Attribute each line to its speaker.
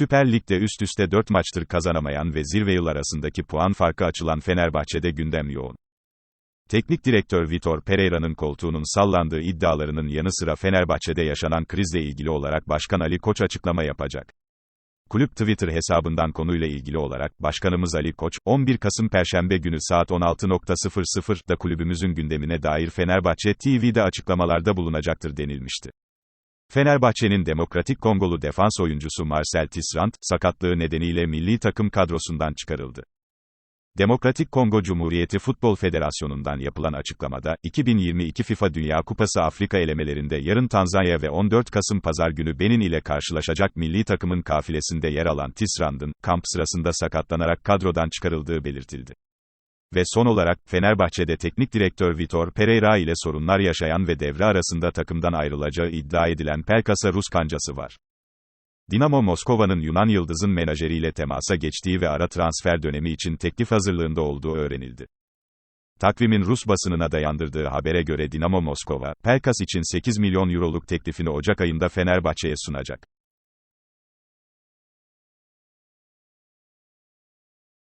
Speaker 1: Süper Lig'de üst üste 4 maçtır kazanamayan ve zirve yıl arasındaki puan farkı açılan Fenerbahçe'de gündem yoğun. Teknik direktör Vitor Pereira'nın koltuğunun sallandığı iddialarının yanı sıra Fenerbahçe'de yaşanan krizle ilgili olarak Başkan Ali Koç açıklama yapacak. Kulüp Twitter hesabından konuyla ilgili olarak, Başkanımız Ali Koç, 11 Kasım Perşembe günü saat 16.00'da kulübümüzün gündemine dair Fenerbahçe TV'de açıklamalarda bulunacaktır denilmişti. Fenerbahçe'nin Demokratik Kongolu defans oyuncusu Marcel Tisserand, sakatlığı nedeniyle milli takım kadrosundan çıkarıldı. Demokratik Kongo Cumhuriyeti Futbol Federasyonu'ndan yapılan açıklamada, 2022 FIFA Dünya Kupası Afrika elemelerinde yarın Tanzanya ve 14 Kasım Pazar günü Benin ile karşılaşacak milli takımın kafilesinde yer alan Tisrand'ın, kamp sırasında sakatlanarak kadrodan çıkarıldığı belirtildi. Ve son olarak, Fenerbahçe'de teknik direktör Vitor Pereira ile sorunlar yaşayan ve devre arasında takımdan ayrılacağı iddia edilen Pelkas'a Rus kancası var. Dinamo Moskova'nın Yunan Yıldız'ın menajeriyle temasa geçtiği ve ara transfer dönemi için teklif hazırlığında olduğu öğrenildi. Takvimin Rus basınına dayandırdığı habere göre Dinamo Moskova, Pelkas için 8 milyon euroluk teklifini Ocak ayında Fenerbahçe'ye sunacak.